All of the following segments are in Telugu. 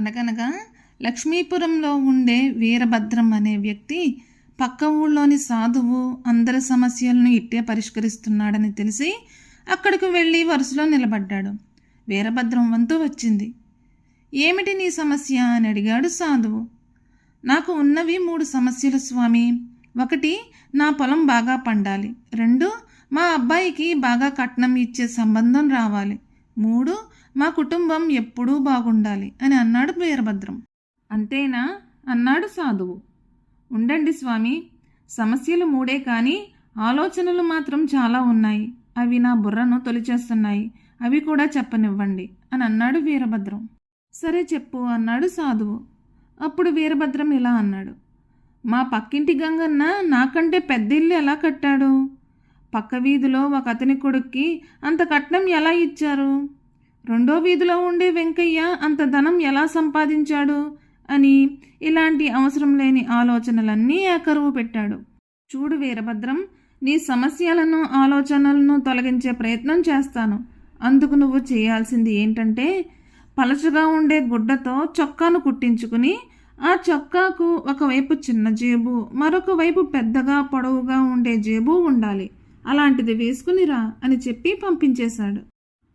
అనగనగా లక్ష్మీపురంలో ఉండే వీరభద్రం అనే వ్యక్తి పక్క ఊళ్ళోని సాధువు అందరి సమస్యలను ఇట్టే పరిష్కరిస్తున్నాడని తెలిసి అక్కడికి వెళ్ళి వరుసలో నిలబడ్డాడు. వీరభద్రం వంతు వచ్చింది. ఏమిటి నీ సమస్య? అని అడిగాడు సాధువు. నాకు ఉన్నవి మూడు సమస్యలు స్వామి. ఒకటి నా పొలం బాగా పండాలి. రెండు మా అబ్బాయికి బాగా కట్నం ఇచ్చే సంబంధం రావాలి. మూడు మా కుటుంబం ఎప్పుడూ బాగుండాలి అని అన్నాడు వీరభద్రం. అంతేనా? అన్నాడు సాధువు. ఉండండి స్వామి సమస్యలు మూడే కానీ ఆలోచనలు మాత్రం చాలా ఉన్నాయి. అవి నా బుర్రను తొలిచేస్తున్నాయి. అవి కూడా చెప్పనివ్వండి అని అన్నాడు వీరభద్రం. సరే చెప్పు అన్నాడు సాధువు. అప్పుడు వీరభద్రం ఇలా అన్నాడు. మా పక్కింటి గంగన్న నాకంటే పెద్ద ఇల్లు ఎలా కట్టాడు? పక్క వీధిలో ఒక అతని కొడుక్కి అంత కట్నం ఎలా ఇచ్చారు? రెండో వీధిలో ఉండే వెంకయ్య అంత ధనం ఎలా సంపాదించాడు? అని ఇలాంటి అవసరం లేని ఆలోచనలన్నీ ఏకరువు పెట్టాడు. చూడు వీరభద్రం నీ సమస్యలను ఆలోచనలను తొలగించే ప్రయత్నం చేస్తాను. అందుకు నువ్వు చేయాల్సింది ఏంటంటే పలచగా ఉండే గుడ్డతో చొక్కాను కుట్టించుకుని ఆ చొక్కాకు ఒకవైపు చిన్న జేబు మరొక వైపు పెద్దగా పొడవుగా ఉండే జేబు ఉండాలి. అలాంటిది వేసుకునిరా అని చెప్పి పంపించేశాడు.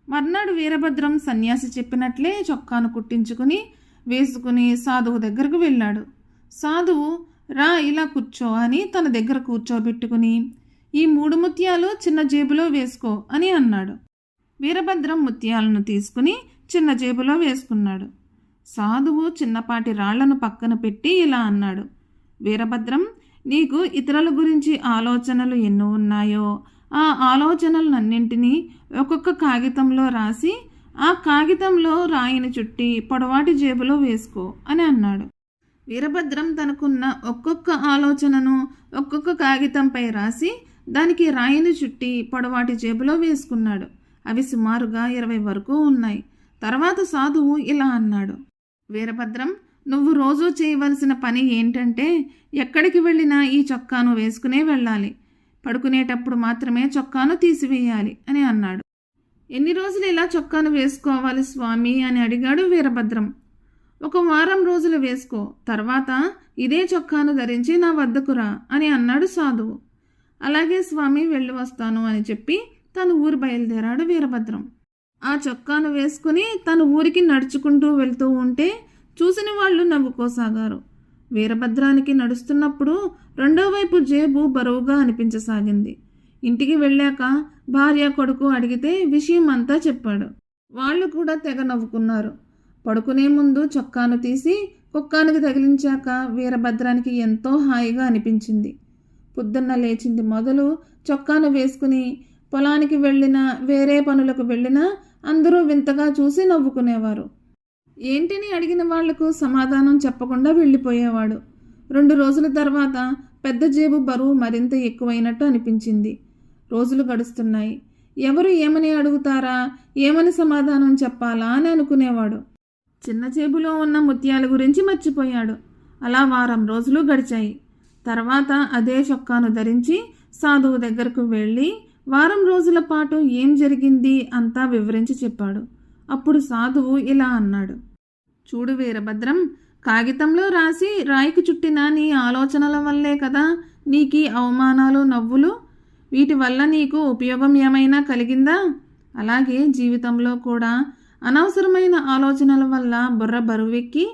మర్నాడు వీరభద్రం సన్యాసి చెప్పినట్లే చొక్కాను కుట్టించుకుని వేసుకుని సాధువు దగ్గరకు వెళ్ళాడు. సాధువు రా ఇలా కూర్చో అని తన దగ్గర కూర్చోబెట్టుకుని ఈ మూడు ముత్యాలు చిన్న జేబులో వేసుకో అని అన్నాడు. వీరభద్రం ముత్యాలను తీసుకుని చిన్న జేబులో వేసుకున్నాడు. సాధువు చిన్నపాటి రాళ్ళను పక్కన పెట్టి ఇలా అన్నాడు. వీరభద్రం నీకు ఇతరుల గురించి ఆలోచనలు ఎన్నో ఉన్నాయో ఆ ఆలోచనలన్నింటినీ ఒక్కొక్క కాగితంలో రాసి ఆ కాగితంలో రాయిని చుట్టి పొడవాటి జేబులో వేసుకో అని అన్నాడు. వీరభద్రం తనకున్న ఒక్కొక్క ఆలోచనను ఒక్కొక్క కాగితంపై రాసి దానికి రాయిని చుట్టి పొడవాటి జేబులో వేసుకున్నాడు. అవి సుమారుగా ఇరవై వరకు ఉన్నాయి. తర్వాత సాధువు ఇలా అన్నాడు. వీరభద్రం నువ్వు రోజూ చేయవలసిన పని ఏంటంటే ఎక్కడికి వెళ్ళినా ఈ చొక్కాను వేసుకునే వెళ్ళాలి. పడుకునేటప్పుడు మాత్రమే చొక్కాను తీసివేయాలి అని అన్నాడు. ఎన్ని రోజులు ఇలా చొక్కాను వేసుకోవాలి స్వామి అని అడిగాడు వీరభద్రం. ఒక వారం రోజులు వేసుకో తర్వాత ఇదే చొక్కాను ధరించి నా వద్దకురా అని అన్నాడు సాధువు. అలాగే స్వామి వెళ్ళి వస్తాను అని చెప్పి తను ఊరు బయలుదేరాడు వీరభద్రం. ఆ చొక్కాను వేసుకుని తను ఊరికి నడుచుకుంటూ వెళ్తూ ఉంటే చూసిన వాళ్ళు నవ్వుకోసాగారు. వీరభద్రానికి నడుస్తున్నప్పుడు రెండో వైపు జేబు బరువుగా అనిపించసాగింది. ఇంటికి వెళ్ళాక భార్య కొడుకు అడిగితే విషయం అంతా చెప్పాడు. వాళ్ళు కూడా తెగ నవ్వుకున్నారు. పడుకునే ముందు చొక్కాను తీసి కుక్కానికి తగిలించాక వీరభద్రానికి ఎంతో హాయిగా అనిపించింది. పొద్దున్న లేచింది మొదలు చొక్కాను వేసుకుని పొలానికి వెళ్ళినా వేరే పనులకు వెళ్ళినా అందరూ వింతగా చూసి నవ్వుకునేవారు. ఏంటని అడిగిన వాళ్ళకు సమాధానం చెప్పకుండా వెళ్ళిపోయేవాడు. రెండు రోజుల తర్వాత పెద్ద జేబు బరువు మరింత ఎక్కువైనట్టు అనిపించింది. రోజులు గడుస్తున్నాయి. ఎవరు ఏమని అడుగుతారా? ఏమని సమాధానం చెప్పాలా అని అనుకునేవాడు. చిన్న జేబులో ఉన్న ముత్యాల గురించి మర్చిపోయాడు. అలా వారం రోజులు గడిచాయి. తర్వాత అదే చొక్కాను ధరించి సాధువు దగ్గరకు వెళ్ళి వారం రోజుల పాటు ఏం జరిగింది అంతా వివరించి చెప్పాడు. అప్పుడు సాధువు ఇలా అన్నాడు. చూడు వీరభద్రం కాగితంలో రాసి రాయికి చుట్టిన నీ ఆలోచనల వల్లే కదా నీకీ అవమానాలు నవ్వులు? వీటి వల్ల నీకు ఉపయోగం ఏమైనా కలిగిందా? అలాగే జీవితంలో కూడా అనవసరమైన ఆలోచనల వల్ల బుర్ర బరువెక్కి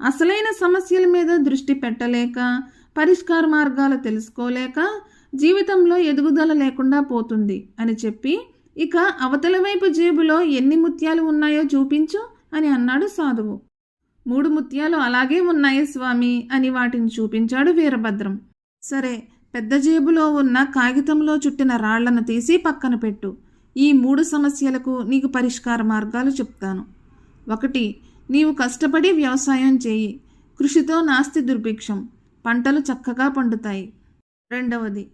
అసలైన సమస్యల మీద దృష్టి పెట్టలేక పరిష్కార మార్గాలు తెలుసుకోలేక జీవితంలో ఎదుగుదల లేకుండా పోతుంది అని చెప్పి ఇక అవతల వైపు జేబులో ఎన్ని ముత్యాలు ఉన్నాయో చూపించు అని అన్నాడు సాధువు. మూడు ముత్యాలు అలాగే ఉన్నాయి స్వామి అని వాటిని చూపించాడు వీరభద్రం. సరే పెద్ద జేబులో ఉన్న కాగితంలో చుట్టిన రాళ్ళను తీసి పక్కన పెట్టు. ఈ మూడు సమస్యలకు నీకు పరిష్కార మార్గాలు చెప్తాను. ఒకటి నీవు కష్టపడి వ్యవసాయం చేయి. కృషితో నాస్తి దుర్భిక్షం. పంటలు చక్కగా పండుతాయి. రెండవది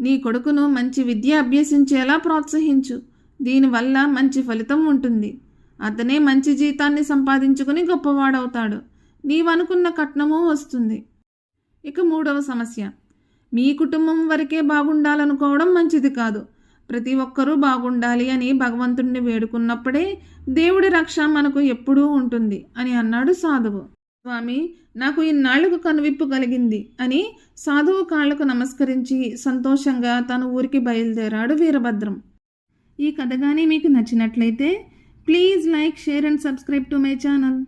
నీ కొడుకును మంచి విద్య అభ్యసించేలా ప్రోత్సహించు. దీనివల్ల మంచి ఫలితం ఉంటుంది. అతనే మంచి జీతాన్ని సంపాదించుకుని గొప్పవాడవుతాడు. నీవనుకున్న కట్నము వస్తుంది. ఇక మూడవ సమస్య. మీ కుటుంబం వరకే బాగుండాలనుకోవడం మంచిది కాదు. ప్రతి ఒక్కరూ బాగుండాలి అని భగవంతుణ్ణి వేడుకున్నప్పుడే దేవుడి రక్ష మనకు ఎప్పుడూ ఉంటుంది అని అన్నాడు సాధువు. స్వామి నాకు ఇన్నాళ్ళకు కనువిప్పు కలిగింది అని సాధువు కాళ్ళకు నమస్కరించి సంతోషంగా తన ఊరికి బయలుదేరాడు వీరభద్రం. ఈ కథ కానీ మీకు నచ్చినట్లయితే please like share and subscribe to my channel.